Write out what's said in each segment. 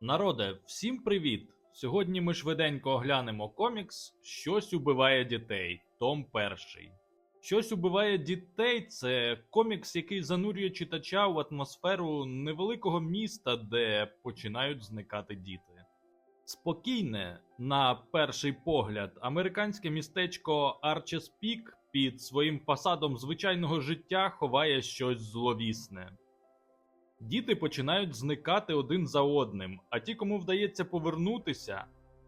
Народе, всім привіт! Сьогодні ми швиденько оглянемо комікс Щось убиває дітей. Том перший. Щось убиває дітей це комікс, який занурює читача в атмосферу невеликого міста, де починають зникати діти. Спокійне, на перший погляд, американське містечко Арчес Пік під своїм фасадом звичайного життя ховає щось зловісне. Діти починають зникати один за одним, а ті, кому вдається повернутися,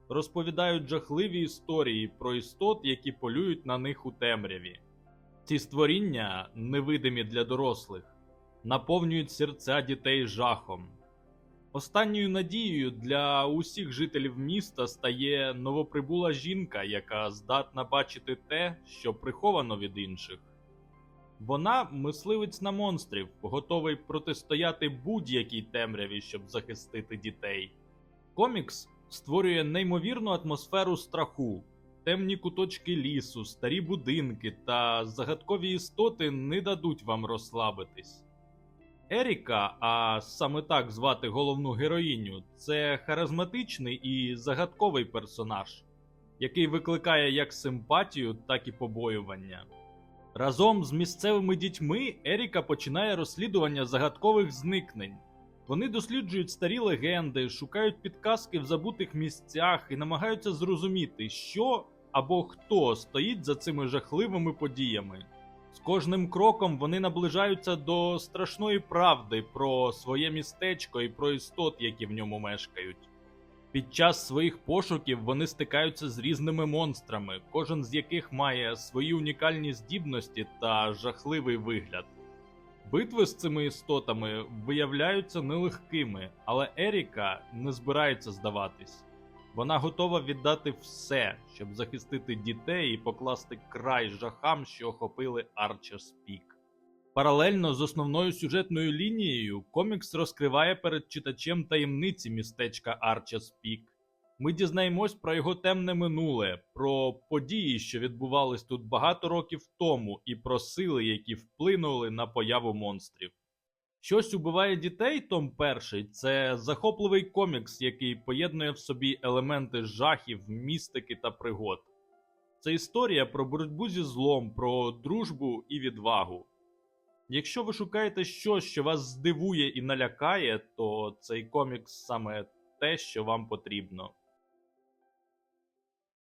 розповідають жахливі історії про істот, які полюють на них у темряві. Ці створіння, невидимі для дорослих, наповнюють серця дітей жахом. Останньою надією для усіх жителів міста стає новоприбула жінка, яка здатна бачити те, що приховано від інших. Вона мисливець на монстрів, готовий протистояти будь-якій темряві, щоб захистити дітей. Комікс створює неймовірну атмосферу страху. Темні куточки лісу, старі будинки та загадкові істоти не дадуть вам розслабитись. Еріка, а саме так звати головну героїню, це харизматичний і загадковий персонаж, який викликає як симпатію, так і побоювання. Разом з місцевими дітьми Еріка починає розслідування загадкових зникнень. Вони досліджують старі легенди, шукають підказки в забутих місцях і намагаються зрозуміти, що або хто стоїть за цими жахливими подіями. З кожним кроком вони наближаються до страшної правди про своє містечко і про істот, які в ньому мешкають. Під час своїх пошуків вони стикаються з різними монстрами, кожен з яких має свої унікальні здібності та жахливий вигляд. Битви з цими істотами виявляються нелегкими, але Еріка не збирається здаватись. Вона готова віддати все, щоб захистити дітей і покласти край жахам, що охопили Арчерс Пік. Паралельно з основною сюжетною лінією комікс розкриває перед читачем таємниці містечка Арчес Пік. Ми дізнаємось про його темне минуле, про події, що відбувались тут багато років тому, і про сили, які вплинули на появу монстрів. Щось убиває дітей, Том перший це захопливий комікс, який поєднує в собі елементи жахів, містики та пригод. Це історія про боротьбу зі злом, про дружбу і відвагу. Якщо ви шукаєте щось, що вас здивує і налякає, то цей комікс саме те, що вам потрібно.